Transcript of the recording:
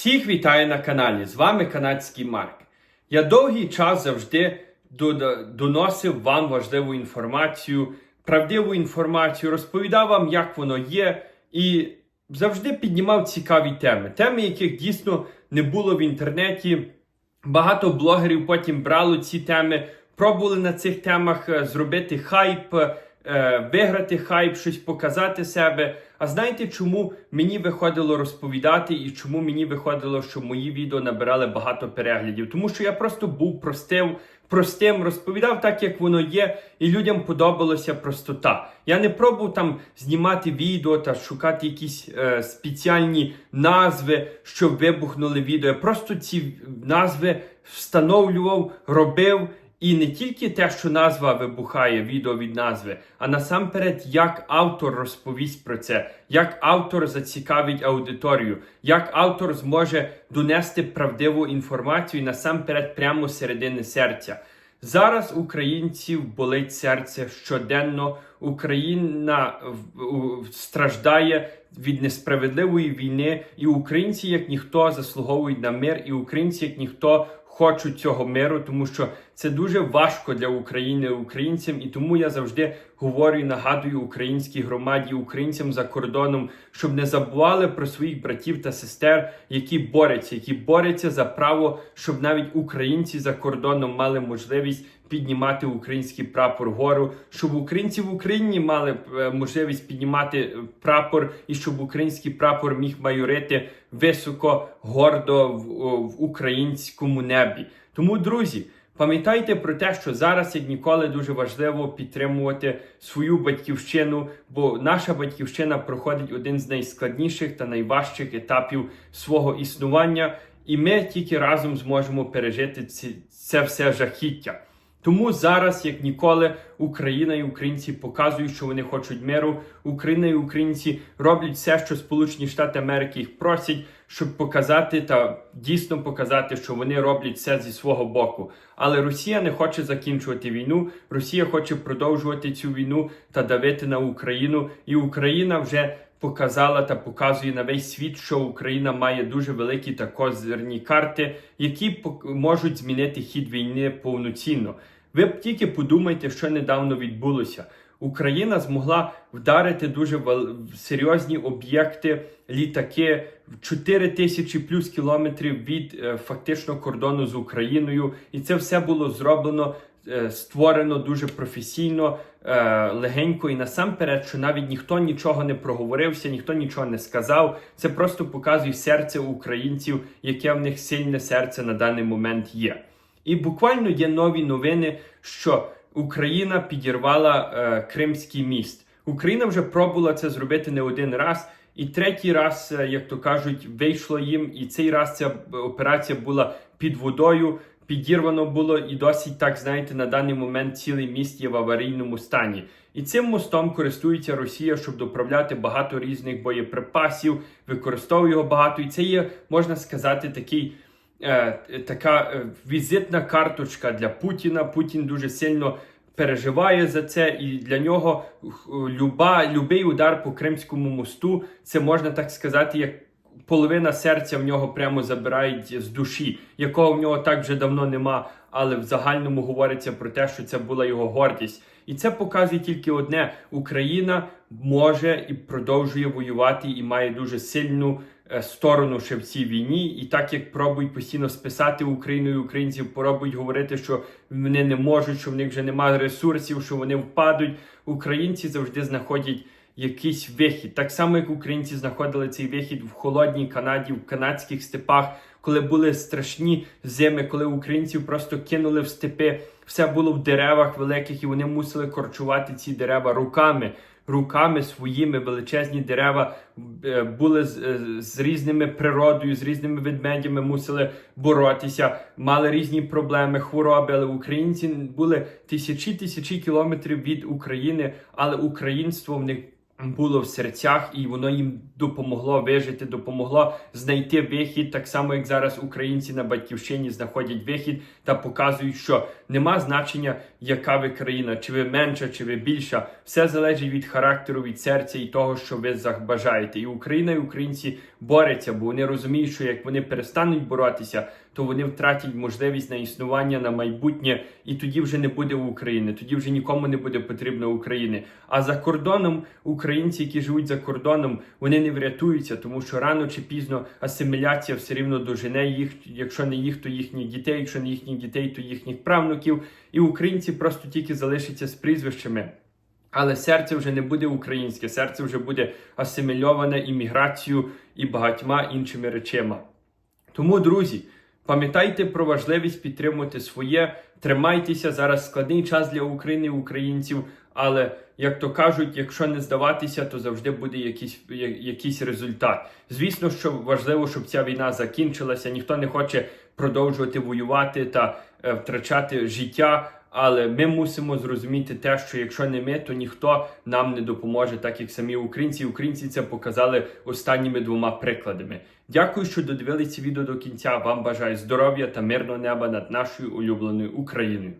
Всіх вітаю на каналі. З вами канадський Марк. Я довгий час завжди доносив вам важливу інформацію, правдиву інформацію, розповідав вам, як воно є, і завжди піднімав цікаві теми. Теми, яких дійсно не було в інтернеті. Багато блогерів потім брало ці теми, пробували на цих темах е, зробити хайп, е, виграти хайп, щось показати себе. А знаєте, чому мені виходило розповідати і чому мені виходило, що мої відео набирали багато переглядів? Тому що я просто був простив, простим, розповідав так, як воно є, і людям подобалася простота. Я не пробував там знімати відео та шукати якісь е, спеціальні назви, щоб вибухнули відео. Я просто ці назви встановлював, робив. І не тільки те, що назва вибухає відео від назви, а насамперед, як автор розповість про це, як автор зацікавить аудиторію, як автор зможе донести правдиву інформацію насамперед прямо середини серця. Зараз українців болить серце щоденно. Україна страждає від несправедливої війни, і українці, як ніхто, заслуговують на мир, і українці, як ніхто, хочуть цього миру, тому що це дуже важко для України українцям, і тому я завжди говорю і нагадую українській громаді, українцям за кордоном, щоб не забували про своїх братів та сестер, які борються, які борються за право, щоб навіть українці за кордоном мали можливість піднімати український прапор вгору, щоб українці в Україні мали е, можливість піднімати е, прапор, і щоб український прапор міг майорити високо, гордо в, в українському небі. Тому, друзі. Пам'ятайте про те, що зараз, як ніколи, дуже важливо підтримувати свою батьківщину, бо наша батьківщина проходить один з найскладніших та найважчих етапів свого існування, і ми тільки разом зможемо пережити це все жахіття. Тому зараз, як ніколи, Україна і українці показують, що вони хочуть миру. Україна і українці роблять все, що Сполучені Штати Америки їх просять, щоб показати та дійсно показати, що вони роблять все зі свого боку. Але Росія не хоче закінчувати війну. Росія хоче продовжувати цю війну та давити на Україну. І Україна вже показала та показує на весь світ, що Україна має дуже великі та козирні карти, які можуть змінити хід війни повноцінно. Ви б тільки подумайте, що недавно відбулося. Україна змогла вдарити дуже серйозні об'єкти, літаки в 4 тисячі плюс кілометрів від е, фактично кордону з Україною, і це все було зроблено, створено дуже професійно, е, легенько і насамперед, що навіть ніхто нічого не проговорився, ніхто нічого не сказав. Це просто показує серце українців, яке в них сильне серце на даний момент є. І буквально є нові новини, що Україна підірвала е, Кримський міст. Україна вже пробувала це зробити не один раз. І третій раз, е, як то кажуть, вийшло їм, і цей раз ця е, операція була під водою, підірвано було, і досить так знаєте, на даний момент цілий міст є в аварійному стані. І цим мостом користується Росія, щоб доправляти багато різних боєприпасів, використовує його багато. І це є, можна сказати, такий е, така е, візитна карточка для Путіна. Путін дуже сильно переживає за це, і для нього е, люба, любий удар по Кримському мосту, це можна так сказати, як половина серця в нього прямо забирають з душі, якого в нього так вже давно нема. Але в загальному говориться про те, що це була його гордість. І це показує тільки одне: Україна може і продовжує воювати, і має дуже сильну е, сторону ще в цій війні. І так як пробують постійно списати Україну і українців, пробують говорити, що вони не можуть, що в них вже немає ресурсів, що вони впадуть. Українці завжди знаходять якийсь вихід. Так само, як українці знаходили цей вихід в холодній Канаді, в канадських степах, коли були страшні зими, коли українців просто кинули в степи, все було в деревах великих, і вони мусили корчувати ці дерева руками. Руками своїми величезні дерева е, були з, е, з різними природою, з різними ведмедями мусили боротися, мали різні проблеми, хвороби. Але українці були тисячі тисячі кілометрів від України, але українство в них було в серцях, і воно їм допомогло вижити, допомогло знайти вихід, так само як зараз українці на батьківщині знаходять вихід та показують, що нема значення, яка ви країна, чи ви менша, чи ви більша. Все залежить від характеру, від серця і того, що ви бажаєте. І Україна і українці борються, бо вони розуміють, що як вони перестануть боротися, то вони втратять можливість на існування на майбутнє, і тоді вже не буде України. Тоді вже нікому не буде потрібно України. А за кордоном українці, які живуть за кордоном, вони не врятуються, тому що рано чи пізно асиміляція все рівно дожене їх. Якщо не їх, то їхніх дітей, якщо не їхніх дітей, то їхніх правнуків. І українці просто тільки залишаться з прізвищами. Але серце вже не буде українське, серце вже буде асимільоване імміграцією і багатьма іншими речами. Тому, друзі, пам'ятайте про важливість підтримувати своє, тримайтеся зараз складний час для України і українців. Але як то кажуть, якщо не здаватися, то завжди буде якийсь, якийсь результат. Звісно, що важливо, щоб ця війна закінчилася. Ніхто не хоче продовжувати воювати та е, втрачати життя. Але ми мусимо зрозуміти те, що якщо не ми, то ніхто нам не допоможе, так як самі українці. Українці це показали останніми двома прикладами. Дякую, що додивилися відео до кінця. Вам бажаю здоров'я та мирного неба над нашою улюбленою Україною.